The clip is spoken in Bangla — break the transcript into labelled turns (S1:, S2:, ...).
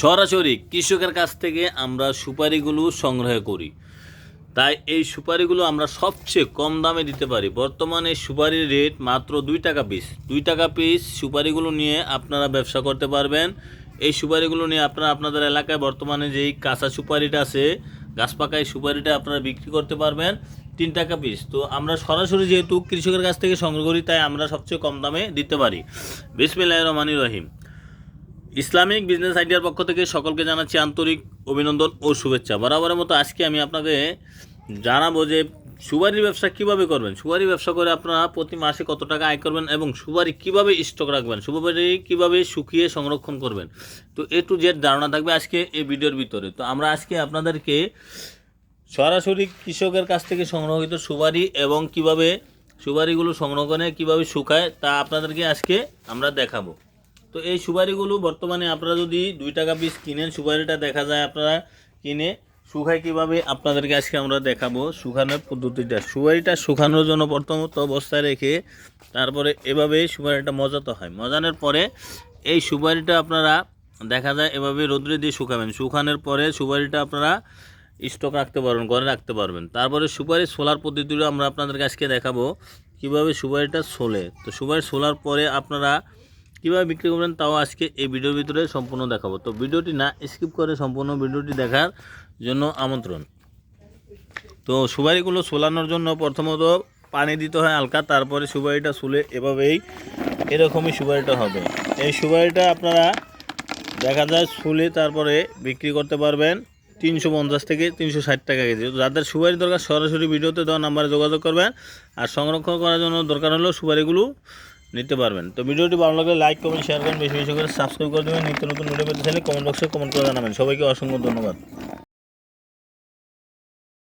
S1: সরাসরি কৃষকের কাছ থেকে আমরা সুপারিগুলো সংগ্রহ করি। তাই এই সুপারিগুলো আমরা সবচেয়ে কম দামে দিতে পারি। বর্তমানে সুপারির রেট মাত্র দুই টাকা পিস। দুই টাকা পিস সুপারিগুলো নিয়ে আপনারা ব্যবসা করতে পারবেন। এই সুপারিগুলো নিয়ে আপনারা আপনাদের এলাকায় বর্তমানে যেই কাঁচা সুপারিটা আছে গাছ পাকায় সুপারিটা আপনারা বিক্রি করতে পারবেন তিন টাকা পিস। তো আমরা সরাসরি যেহেতু কৃষকের কাছ থেকে সংগ্রহ করি, তাই আমরা সবচেয়ে কম দামে দিতে পারি। বিসমিল্লাহ রহমানির রহিম। ইসলামিক বিজনেস আইডিয়ার পক্ষ থেকে সকলকে জানাচ্ছি আন্তরিক অভিনন্দন ও শুভেচ্ছা। বরাবরের মতো আজকে আমি আপনাকে জানাব যে সুপারির ব্যবসা কীভাবে করবেন? সুপারি ব্যবসা করে আপনারা প্রতি মাসে কত টাকা আয় করবেন এবং সুপারি কীভাবে স্টক রাখবেন? সুপারি কীভাবে শুকিয়ে সংরক্ষণ করবেন? তো এ টু জেড ধারণা থাকবে আজকে এই ভিডিওর ভিতরে। তো আমরা আজকে আপনাদেরকে সরাসরি কৃষকের কাছ থেকে সংগ্রহিত সুপারি এবং কীভাবে সুপারিগুলো সংরক্ষণে কীভাবে শুকায় তা আপনাদেরকে আজকে আমরা দেখাবো। তো এই সুপারিগুলো বর্তমানে আপনারা যদি দুই টাকা পিস কিনেন, সুপারিটা দেখা যায় আপনারা কিনে শুকায় কীভাবে আপনাদেরকে আজকে আমরা দেখাবো শুকানোর পদ্ধতিটা। সুপারিটা শুকানোর জন্য প্রথমত অবস্থায় রেখে তারপরে এভাবে সুপারিটা মজাতে হয়। মজানোর পরে এই সুপারিটা আপনারা দেখা যায় এভাবে রোদ্রে দিয়ে শুকাবেন। শুকানোর পরে সুপারিটা আপনারা স্টক রাখতে পারবেন, ঘরে রাখতে পারবেন। তারপরে সুপারি সোলার পদ্ধতিটা আমরা আপনাদেরকে আজকে দেখাবো কীভাবে সুপারিটা সোলে। তো সুপারি সোলার পরে আপনারা কীভাবে বিক্রি করবেন তাও আজকে এই ভিডিওর ভিতরে সম্পূর্ণ দেখাবো। তো ভিডিওটি না স্কিপ করে সম্পূর্ণ ভিডিওটি দেখার জন্য আমন্ত্রণ। তো সুপারিগুলো সোলানোর জন্য প্রথমত পানি দিতে হয় হালকা, তারপরে সুপারিটা সুলে এভাবেই এরকমই সুপারিটা হবে। এই সুপারিটা আপনারা দেখা যায় সুলে তারপরে বিক্রি করতে পারবেন তিনশো পঞ্চাশ থেকে তিনশো ষাট টাকা কেজি। যাদের সুপারি দরকার সরাসরি ভিডিওতে দেওয়া নাম্বারে যোগাযোগ করবেন আর সংরক্ষণ করার জন্য দরকার হলো সুপারিগুলো নিতে পারবেন। তো ভিডিওটি ভালো লাগলে লাইক কমেন্ট শেয়ার করেন। বেশি বেশি করে সাবস্ক্রাইব করে দেবেন। নিত্য নতুন ভিডিও পেতে চাইলে কমেন্ট বক্সে কমেন্ট করে জানাবেন। সবাইকে অসংখ্য ধন্যবাদ।